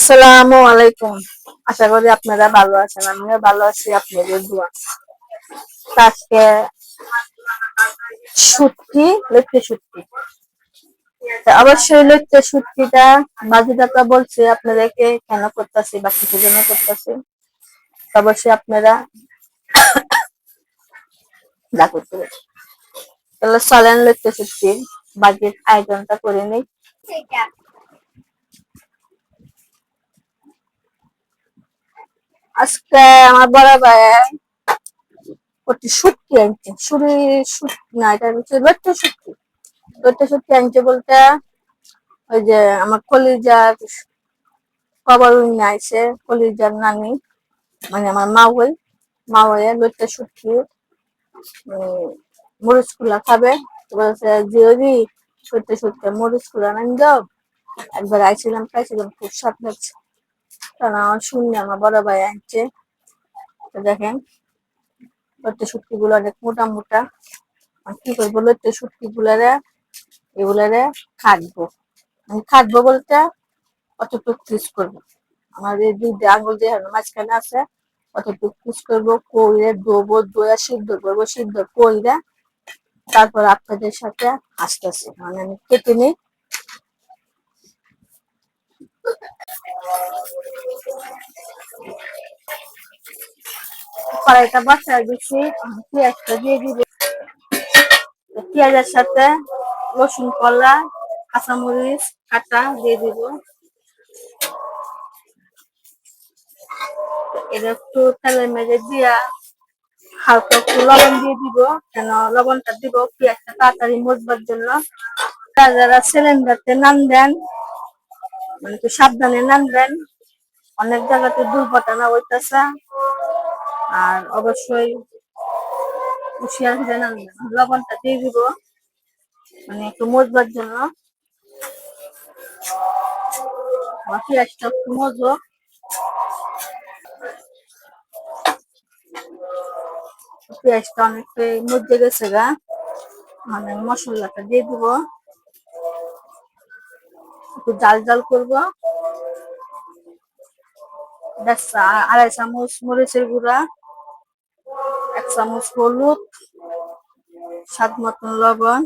আসসালামু আলাইকুম। আশা করি আপনারা ভালো আছেন, আমিও ভালো আছি, আপনাদের দোয়া। আজকে শুটকি লইতে শুটকি তা অবশ্যই লইতে শুটকিটা বাজিদাতা বলছে, আপনাদেরকে কেন করতেছি বা কিছু জন্য করতেছি অবশ্যই আপনারা যা করতে। তাহলে চলেন লইতে শুটকি বাজির আয়োজনটা করে নিই। আজকে আমার বড় ভাই একটি শুটকি আনছে, শুরি শুটকি না, এটা হচ্ছে লট্টা শুটকি। লট্টা শুটকি আনছে বলতে ওই যে আমার কলিজার কবর আইছে, কলিজার নানি মানে আমার মা হই মা হয়ে লট্টা শুটকি মরিচ কুলা খাবে। বলছে, জিওরি, লট্টা শুটকি মরিচ কুলা নান দাও একবার আইছিলাম, খাইছিলাম, খুব স্বাদ লাগছে। কারণ আমার বড় ভাই আনছে দেখেন লট্টে শুটকি গুলো অনেক মোটা মোটা। আর কি করব লট্টে শুটকি গুলারে এগুলারে কাটবো আমি কাটবো বলতে অতটুকু পিস করব? আমার এই দুই আঙুল যে মাঝখানে আছে অতটুকু পিস করব? কইরে ধোবো দইয়া সিদ্ধ করব, সিদ্ধ কইরে তারপর আপনাদের সাথে আসতেছি। মানে আমি কেটে নিই। কড়াইটা বসায় দিচ্ছি পেঁয়াজটা দিয়ে দিব। পেঁয়াজের সাথে রসুন কলা, কাঁচামরিচ কাটা দিয়ে দিব। এটা একটু তেলের মেঝে দিয়া হালকা একটু লবণ দিয়ে দিব, কেন লবণটা দিব পেঁয়াজটা তাড়াতাড়ি মজবার জন্য। যারা সিলিন্ডারতে নান দেন মানে একটু সাবধানে নামবেন অনেক জায়গাতে দুর্ঘটনা হইতেছে। আর অবশ্যই হয়ে নান লবণটা দিয়ে দিব। মানে একটু মজবার জন্য। পেঁয়াজটা একটু মজো পেঁয়াজটা অনেকটাই মজে গেছে গা। মানে মশলাটা দিয়ে দিব। একটু জাল জাল করব। আড়াই চামচ মরিচের গুঁড়া। চামচ হলুদ, স্বাদ মতন লবণ।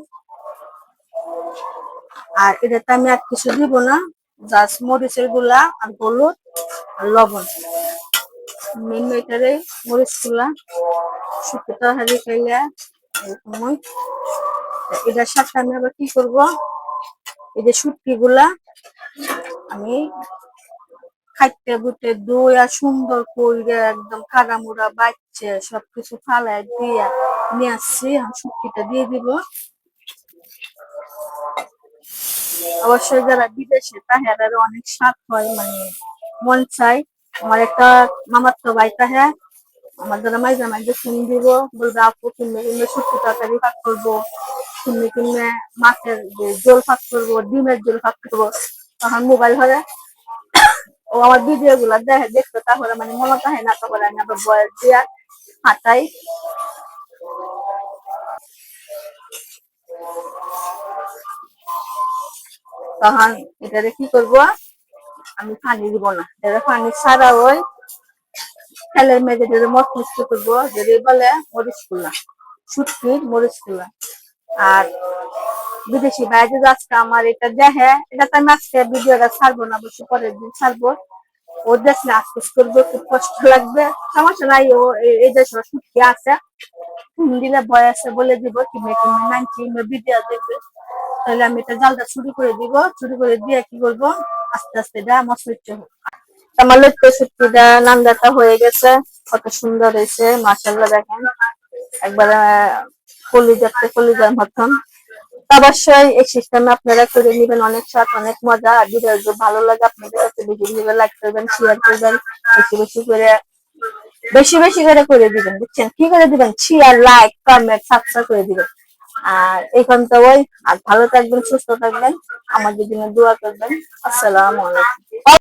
আর এটাতে আমি আর কিছু দিব না, জাস্ট মরিচেরগুলা আর হলুদ আর লবণ। মেন এটারে মরিচগুলা শুকনো তরকারি খাইলে এরকম এটার সাথে আমি আবার কি করব? এই যে শুটকি গুলা আমি খাইতে দই আর সুন্দর করে একদম কাদামুড়া বাচ্চে সবকিছু ফালাই দিয়ে নিয়ে আসছি। শুটকিটা দিয়ে দিব। অবশ্যই যারা বিদেশে তাহার অনেক স্বাদ হয় মানে মন চাই আমার একটা মামার তো ভাই তাহা, আমার যারা মাইজা মাইজা ফোন দিব। বলবে, আপু কিনবে কিনবে শুটকি তরকারি ফাঁক করব। কিনবে কিনবে মাছের জল ফাঁক করব, ডিমের জল ফাঁক করব। তখন মোবাইল ধরে ও আমার ভিডিও গুলা দেখে দেখতো তাহলে মানে মনে তাহে না, তখন আমি বয়স দিয়া হাঁটাই। তখন এটারে কি করব? আমি পানি দিব না। এটা পানি ছাড়া ওই তেলের মেঝে যদি মত মিষ্টি করব। যদি বলে মরিচ কুলা, শুটকির মরিচ কুলা। আর বিদেশি বাইরে আজকে আমার এটা দেখে, এটা তো আমি আজকে ভিডিওটা ছাড়বো না বসে পরের দিন ছাড়বো। ও দেখলে আজকে করব, খুব কষ্ট লাগবে। সমস্যা নাই, ও এই দেশে শুটকি আছে। দিলে ভয় আছে বলে দিব কিংবা কিংবা নাইনটি ভিডিও দেখবে। তাহলে আমি এটা জালটা শুরু করে দিব। শুরু করে দিয়ে কি করব? আস্তে আস্তে এটা মশলিচ্ছে আমার লক্ষ্য শুটকিটা নান্দাটা হয়ে গেছে, কত সুন্দর হয়েছে মাসাল্লাহ দেখেন। একবারে কলিজাতে কলিজার মতন। অবশ্যই এই সিস্টেমে আপনারা করে নেবেন। অনেক সাথ অনেক মজা। আর ভিডিও ভালো লাগে আপনাদের কাছে বেশি ভিডিও লাইক করবেন শেয়ার করবেন, বেশি বেশি করে, বেশি বেশি করে করে দিবেন, বুঝছেন? কি করে দিবেন? শেয়ার লাইক কমেন্ট সাবস্ক্রাইব করে দিবেন। আর এখন তো ওই আর ভালো থাকবেন, সুস্থ থাকবেন। আমাদের জন্য দোয়া করবেন। আসসালামু আলাইকুম।